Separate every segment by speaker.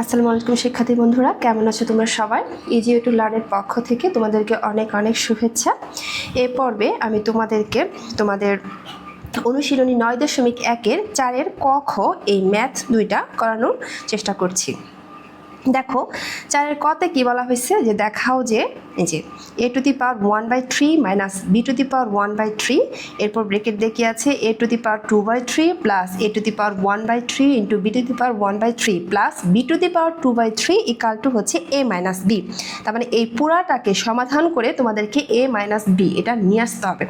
Speaker 1: আসসালামু আলাইকুম শিক্ষার্থী বন্ধুরা, কেমন আছো তোমরা সবাই? ইজিও টু লার্নের পক্ষ থেকে তোমাদেরকে অনেক অনেক শুভেচ্ছা। এ পর্বে আমি তোমাদেরকে তোমাদের অনুশীলনী নয় দশমিক একের চারের ক, খ এই ম্যাথ দুইটা করানোর চেষ্টা করছি। দেখো, চারের কতে কি বলা হয়েছে? যে দেখাও যে, এই যে A to the power one by three minus B to the power one by three এরপর ব্রেকেট দেখে আছে? A to the power two by three plus A to the power one by three into B to the power one by three plus B to the power two by three equal to হচ্ছে এ minus B তার মানে এই পুরাটাকে সমাধান করে তোমাদেরকে এ minus B এটা নিয়ে আসতে হবে।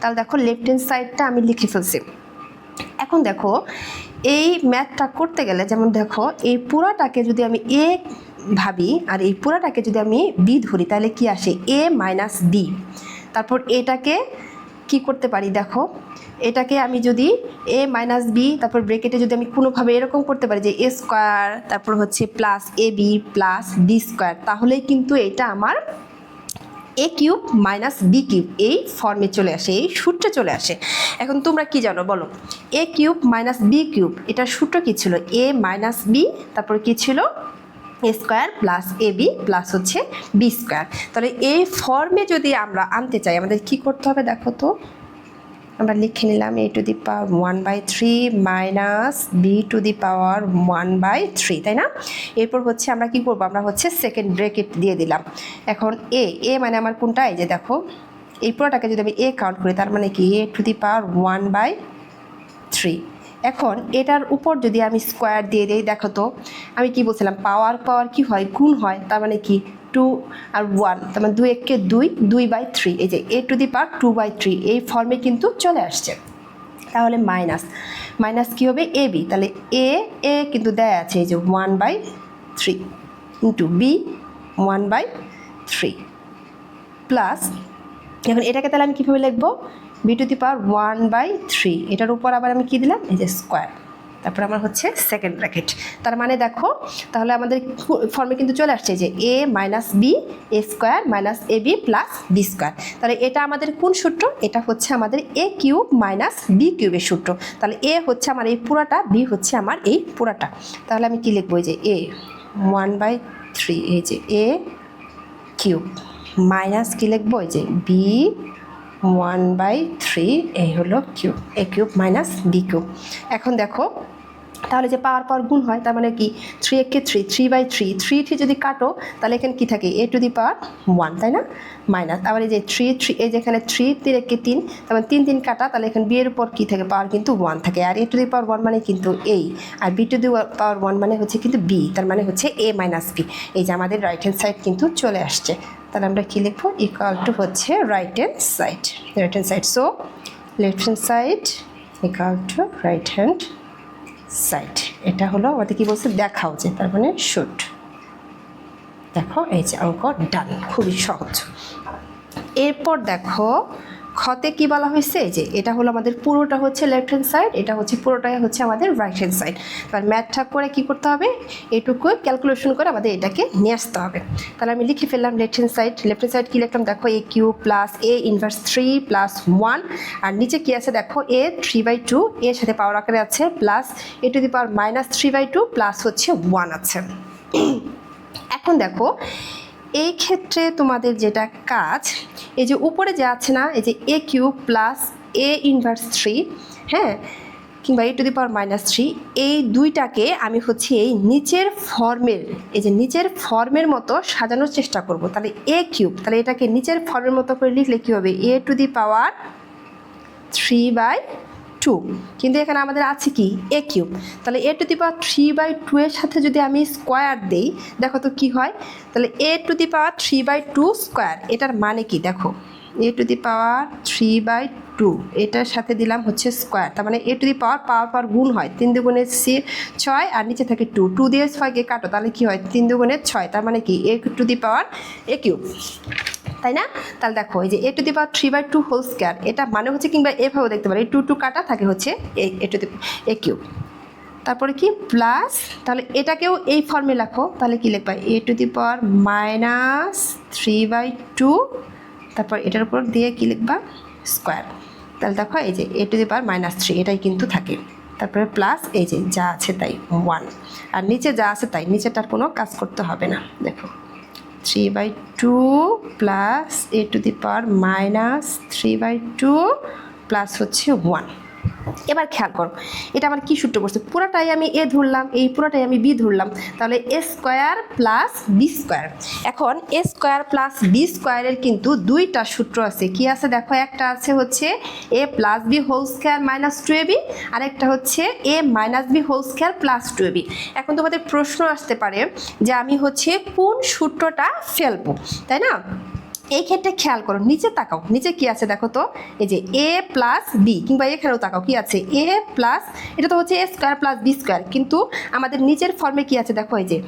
Speaker 1: তাহলে দেখো লেফট হ্যান্ড সাইডটা আমি লিখে ফেলছি। এখন দেখো এই ম্যাথটা করতে গেলে, যেমন দেখো, এই পুরাটাকে যদি আমি এ ভাবি আর এই পুরাটাকে যদি আমি বি ধরি, তাহলে কি আসে? এ মাইনাস বি তারপর এটাকে কি করতে পারি দেখো? এটাকে আমি যদি এ মাইনাস বি তারপর ব্রেকেটে যদি আমি কোনোভাবে এরকম করতে পারি যে এ স্কোয়ার তারপর হচ্ছে plus A B plus B square তাহলেই কিন্তু এটা আমার A cube minus B cube এই ফর্মে চলে আসে, এই সূত্রে চলে আসে। এখন তোমরা কি জানো বলো? A cube minus B cube এটার সূত্র কী ছিল? এ মাইনাস বি তারপর কী ছিল? A square plus A B plus হচ্ছে বি স্কোয়ার তাহলে এই ফর্মে যদি আমরা আনতে চাই, আমাদের কি করতে হবে দেখো তো? আমরা লিখে নিলাম A to the power one by three minus B to the power one by three তাই না? এরপর হচ্ছে আমরা কি করব? আমরা হচ্ছে সেকেন্ড ব্রেকেট দিয়ে দিলাম। এখন এ এ মানে আমার কোনটা? এই যে দেখো, এই পুরোটাকে যদি আমি এ কাউন্ট করি, তার মানে কি? A to the power one by three এখন এটার উপর যদি আমি স্কোয়ার দিয়ে দিই, দেখো তো, আমি কি বলছিলাম? পাওয়ার পাওয়ার কি হয়? গুণ হয়, তার মানে কি? টু আর ওয়ান, তার মানে দুই এককে দুই দুই বাই থ্রি এই যে A to the power two by three এই ফর্মে কিন্তু চলে আসছে। তাহলে মাইনাস মাইনাস কী হবে? এ বি তাহলে এ এ কিন্তু দেয়া আছে, এই যে one by three into B one by three plus এখন এটাকে তাহলে আমি কীভাবে লিখব? B to the power one by three এটার উপর আবার আমি কী দিলাম? এই যে স্কোয়ার তারপর আমার হচ্ছে সেকেন্ড ব্র্যাকেট তার মানে দেখো, তাহলে আমাদের ফর্মে কিন্তু চলে আসছে যে A minus B A square minus A B plus B square তাহলে এটা আমাদের কোন সূত্র? এটা হচ্ছে আমাদের এ কিউব মাইনাস বি কিউবের সূত্র। তাহলে এ হচ্ছে আমার এই পুরাটা বি হচ্ছে আমার এই পুরাটা। তাহলে আমি কী লিখব যে এ ওয়ান বাই থ্রি এই যে এ কিউব মাইনাস কী লিখব? যে বি ওয়ান বাই থ্রি এই হলো cube A cube minus B cube এখন দেখো, তাহলে যে পাওয়ার পাওয়ার গুণ হয়, তার মানে কি? থ্রি একে three three by three three three যদি কাটো, তাহলে এখানে কী থাকে? এ টু দি পাওয়ার ওয়ান তাই না? মাইনাস আবার এই যে থ্রি থ্রি এই যেখানে থ্রি তিন একে তিন, তার মানে তিন তিন কাটা, তাহলে এখানে বিয়ের উপর কী থাকে? পাওয়ার কিন্তু ওয়ান থাকে। আর এ টু দি পাওয়ার ওয়ান মানে কিন্তু এই আর B to the power one মানে হচ্ছে কিন্তু বি তার মানে হচ্ছে এ মাইনাস বি এই যে আমাদের রাইট হ্যান্ড সাইড কিন্তু চলে আসছে। তাহলে আমরা কী লিখব? ইকাল টু হচ্ছে right hand side right hand side so left hand side equal to right hand side এটা হলো আমাদের কী বলছে? দেখা উচিত তার মানে শুট দেখো, এই যে অঙ্ক ডান খুবই সহজ। এরপর দেখো খতে কি বলা হয়েছে? যে এটা হলো আমাদের পুরোটা হচ্ছে লেফট হ্যান্ড সাইড এটা হচ্ছে পুরোটাই হচ্ছে আমাদের রাইট হ্যান্ড সাইড এবার ম্যাথটা করে কি করতে হবে? এটুকু ক্যালকুলেশন করে আমাদের এটাকে নিয়ে আসতে হবে। তাহলে আমি লিখে ফেললাম left hand side left hand side কী লিখলাম? দেখো A cube plus A inverse three plus one আর নিচে কী আছে? দেখো এ থ্রি বাই টু এর সাথে পাওয়ার আকারে আছে plus A to the power minus three by two plus হচ্ছে ওয়ান আছে। এখন দেখো এই ক্ষেত্রে তোমাদের যেটা কাজ, এই যে উপরে যে আছে না, এই যে A cube plus A inverse three হ্যাঁ? কিংবা A to the power minus three এই দুইটাকে আমি হচ্ছে এই নিচের ফর্মের, এই যে নিচের ফর্মের মতো সাজানোর চেষ্টা করব। তাহলে এ কিউব তাহলে এটাকে নিচের ফর্মের মতো করে লিখলে কী হবে? A to the power three by two কিন্তু এখানে আমাদের আছে কি? এ কিউব তাহলে A to the power three by two এর সাথে যদি আমি স্কোয়ার দেই, দেখো তো কি হয়? তাহলে A to the power three by two square এটার মানে কি? দেখো A to the power three by two এটার সাথে দিলাম হচ্ছে স্কোয়ার তার মানে এ টু দি পাওয়ার পাওয়ার পাওয়ার গুণ হয়, তিন দুগুণে সি ছয় আর নিচে থাকে টু টু দিয়ে ছয়কে কাটো, তাহলে কি হয়? তিন দুগুণে ছয়, তার মানে কি? এ to the power A cube তাই না? তাহলে দেখো, এই যে A to the power three by two whole square এটা মানে হচ্ছে কিংবা এভাবেও দেখতে পারি টু টু কাটা থাকে হচ্ছে এ টু দি এ কিউব তারপরে কি? প্লাস তাহলে এটাকেও এই ফর্মে লেখো, তাহলে কি লিখবা? A to the power minus three by two তারপর এটার উপর দিয়ে কি লিখবা? স্কোয়ার তাহলে দেখো, এই যে A to the power minus three এটাই কিন্তু থাকে। তারপরে প্লাস এই যে যা আছে তাই ওয়ান আর নিচে যা আছে তাই, নিচেটার কোনো কাজ করতে হবে না, দেখো। Three by two plus A to the power minus three by two plus হচ্ছে ওয়ান এবার খেয়াল করো, এটা আমার কী সূত্র করছে পুরোটাই আমি এ ধরলাম, এই পুরোটাই আমি বি ধরলাম, তাহলে A square plus B square. এখন এ স্কোয়ার প্লাস বি স্কোয়ারের কিন্তু দুইটা সূত্র আছে। কি আছে দেখো? একটা আছে হচ্ছে A plus B whole square minus two A B আরেকটা হচ্ছে A minus B whole square plus two A B. এখন তোমাদের প্রশ্ন আসতে পারে যে আমি হচ্ছে কোন সূত্রটা ফেলব, তাই না? এই ক্ষেত্রে খেয়াল করো, নিচে তাকাও। নিচে কি আছে দেখো তো? এই যে এ প্লাস বি কিংবা এখানেও তাকাও, কি আছে? এ প্লাস এটা তো হচ্ছে A square plus B square কিন্তু আমাদের নিচের ফর্মে কি আছে? দেখো এই যে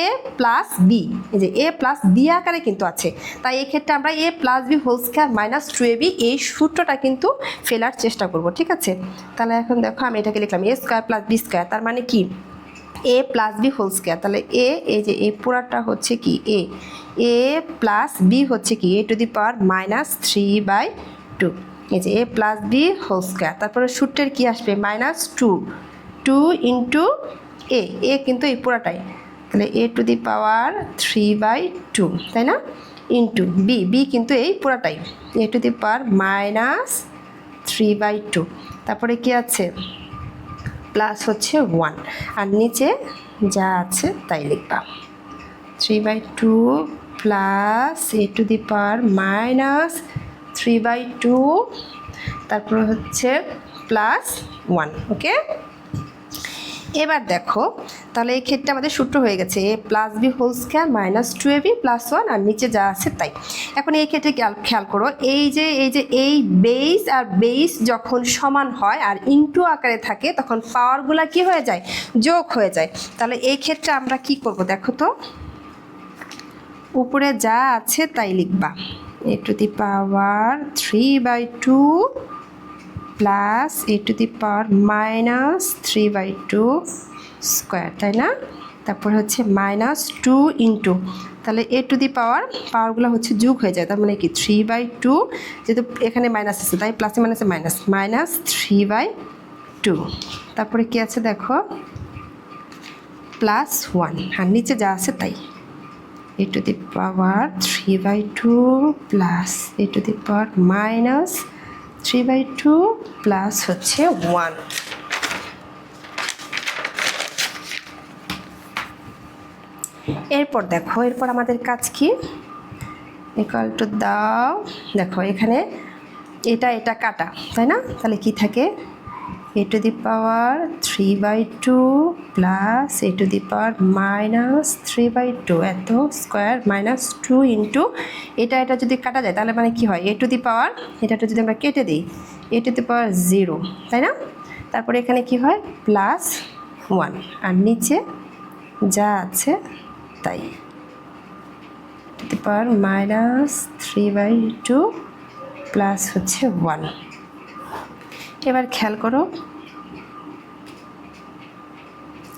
Speaker 1: এ প্লাস বি এই যে এ প্লাস বি আকারে কিন্তু আছে। তাই এই ক্ষেত্রে আমরা A plus B whole square minus two A B এই সূত্রটা কিন্তু ফেলার চেষ্টা করব, ঠিক আছে? তাহলে এখন দেখো আমি এটাকে লিখলাম A square plus B square তার মানে কি? A plus B whole square তাহলে এ এই যে এই পুরাটা হচ্ছে কি এ এ প্লাস বি হচ্ছে কি A to the power minus three by two এই যে A plus B whole square তারপরে সূত্রের কি আসবে? Minus two two into A A কিন্তু এই পুরাটাই। তাহলে A to the power three by two তাই না? ইন্টু বি বি কিন্তু এই পুরাটাই। A to the power minus three by two তারপরে কি আছে? প্লাস হচ্ছে ওয়ান আর নিচে যা আছে তাই লিখবা। Three by two plus A to the power minus three by two তারপর হচ্ছে প্লাস ওয়ান ওকে এবার দেখো তাহলে এই ক্ষেত্রে আমাদের সূত্র হয়ে গেছে, A plus B whole square minus two A B plus one আর নিচে যা আছে তাই। এখন এই ক্ষেত্রে খেয়াল করো, এই যে এই যে এই বেস আর বেস যখন সমান হয় আর ইনটু আকারে থাকে, তখন পাওয়ারগুলো কি হয়ে যায়? যোগ হয়ে যায়। তাহলে এই ক্ষেত্রে আমরা কি করব দেখো তো? উপরে যা আছে তাই লিখবা। A to the power three by two plus A to the power minus three by two square, তাই না? তারপর হচ্ছে মাইনাস টু ইন্টু। তাহলে এ টু দি পাওয়ার, পাওয়ারগুলো হচ্ছে যোগ হয়ে যায়। তার মানে কি? থ্রি বাই টু, যেহেতু এখানে মাইনাস আছে, তাই প্লাসে মাইনাসে minus. Minus three by two. তারপরে কি আছে দেখো? প্লাস ওয়ান আর নিচে যা আছে তাই। A to the power three by two plus A to the power minus three by two plus হচ্ছে ওয়ান এরপর দেখো, এরপর আমাদের কাজ কি? ইকাল টু দাও। দেখো, এখানে এটা এটা কাটা, তাই না? তাহলে কি থাকে? A to the power three by two plus A to the power minus three by two এত স্কোয়ার মাইনাস টু ইন্টু এটা এটা যদি কাটা যায়, তাহলে মানে কি হয়? এ টু দি পাওয়ার এটাটা যদি আমরা কেটে দিই এ টু দি পাওয়ার জিরো তাই না? তারপরে এখানে কি হয়? প্লাস ওয়ান আর নিচে যা আছে তাই। The power minus three by two plus হচ্ছে ওয়ান। এবার খেয়াল করো।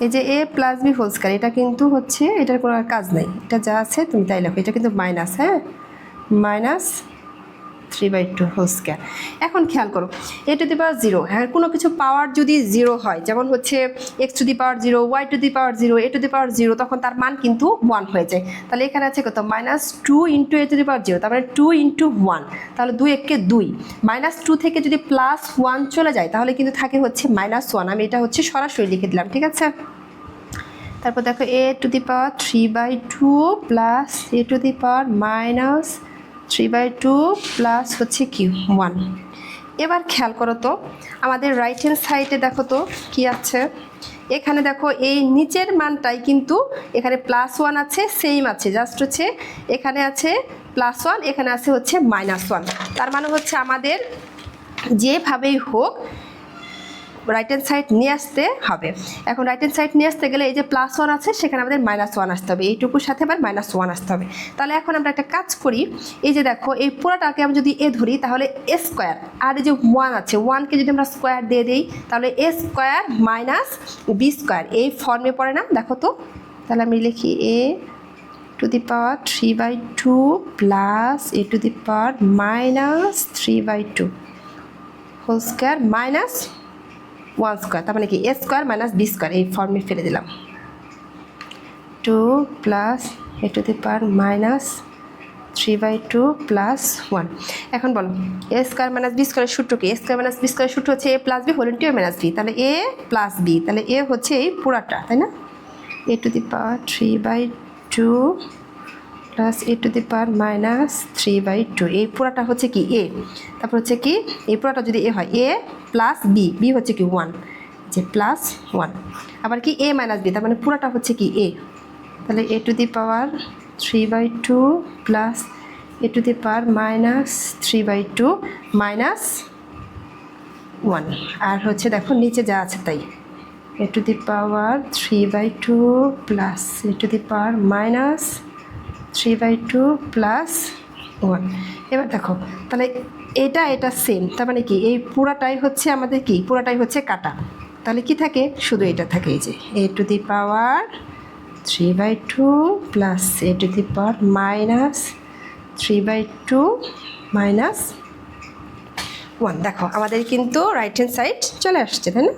Speaker 1: এই যে A plus B whole square, এটা কিন্তু হচ্ছে, এটার কোনো কাজ নেই। এটা যা আছে তুমি তাই লেখো। এটা কিন্তু মাইনাস হ্যাঁ? Minus three by two whole square এখন খেয়াল করো এ টু দি পাওয়ার জিরো হ্যাঁ কোনো কিছু পাওয়ার যদি জিরো হয়, যেমন হচ্ছে X to the power zero Y to the power zero A to the power zero তখন তার মান কিন্তু ওয়ান হয়ে যায়। তাহলে এখানে আছে কত? Minus two into A to the power zero তারপরে টু ইন্টু ওয়ান তাহলে দুই এককে দুই। মাইনাস টু থেকে যদি প্লাস ওয়ান চলে যায়, তাহলে কিন্তু থাকে হচ্ছে মাইনাস ওয়ান আমি এটা হচ্ছে সরাসরি লিখে দিলাম, ঠিক আছে? তারপর দেখো A to the power three by two plus A to the power minus three by two plus হচ্ছে কি ওয়ান এবার খেয়াল করো তো, আমাদের রাইট হ্যান্ড সাইডে দেখো তো কি আছে? এখানে দেখো এই নিচের মানটাই কিন্তু এখানে প্লাস ওয়ান আছে সেম আছে। জাস্ট হচ্ছে এখানে আছে প্লাস ওয়ান এখানে আছে হচ্ছে মাইনাস ওয়ান তার মানে হচ্ছে আমাদের যেভাবেই হোক রাইট হ্যান্ড সাইড নিয়ে আসতে হবে। এখন রাইট হ্যান্ড সাইড নিয়ে আসতে গেলে এই যে প্লাস ওয়ান আছে, সেখানে আমাদের মাইনাস ওয়ান আসতে হবে। এইটুকুর সাথে আবার মাইনাস ওয়ান আসতে হবে। তাহলে এখন আমরা একটা কাজ করি, এই যে দেখো, এই পুরোটাকে আমি যদি এ ধরি, তাহলে এ স্কোয়ার আর এই যে ওয়ান আছে ওয়ানকে যদি আমরা স্কোয়ার দিয়ে দিই, তাহলে A square minus B square এই ফর্মে পড়ে না? দেখো তো, তাহলে আমি লিখি A to the power three by two plus A to the power minus three by two whole square minus one square, তার মানে কি? A square minus B square, এই ফর্মে ফেলে দিলাম। Two plus A to the power minus three by two plus one. এখন বলো, এ square minus B স্কোয়ারের সূত্র কি? এ স্কোয়ার মাইনাস বি স্কোয়ারের সূত্র হচ্ছে A plus B, whole into A minus B. তাহলে এ প্লাস বি, তাহলে এ হচ্ছে এই পুরাটা, তাই না? A to the power three by two plus A to the power minus three by two এই পুরাটা হচ্ছে কি? এ তারপর হচ্ছে কি? এই পুরাটা যদি এ হয় এ প্লাস বি বি হচ্ছে কি ওয়ান যে প্লাস ওয়ান আবার কি? এ মাইনাস বি তার মানে পুরাটা হচ্ছে কি? এ তাহলে A to the power three by two plus A to the power minus three by two minus one আর হচ্ছে দেখো, নিচে যা আছে তাই। A to the power three by two plus A to the power minus three by two plus one এবার দেখো, তাহলে এটা এটা সেম তার মানে কি? এই পুরাটাই হচ্ছে আমাদের কি? পুরাটাই হচ্ছে কাটা। তাহলে কি থাকে? শুধু এটা থাকে, এই যে A to the power three by two plus A to the power minus three by two minus one দেখো, আমাদের কিন্তু রাইট হ্যান্ড সাইড চলে আসছে, তাই না?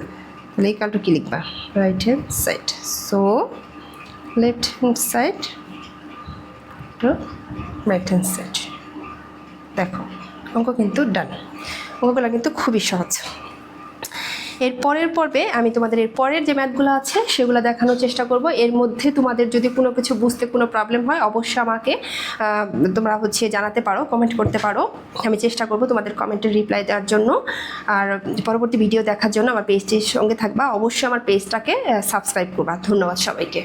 Speaker 1: তাহলে এই কালটু কী লিখবা? Right hand side so left hand side to right hand side দেখো, অঙ্ক কিন্তু ডান। অঙ্কগুলো কিন্তু খুবই সহজ। এর পরের পর্বে আমি তোমাদের এর পরের যে ম্যাথগুলো আছে, সেগুলো দেখানোর চেষ্টা করব। এর মধ্যে তোমাদের যদি কোনো কিছু বুঝতে কোনো প্রবলেম হয়, অবশ্যই আমাকে তোমরা হচ্ছে জানাতে পারো কমেন্ট করতে পারো। আমি চেষ্টা করব তোমাদের কমেন্টের রিপ্লাই দেওয়ার জন্য। আর পরবর্তী ভিডিও দেখার জন্য আমার পেজটির সঙ্গে থাকবা। অবশ্যই আমার পেজটাকে সাবস্ক্রাইব করবা। ধন্যবাদ সবাইকে।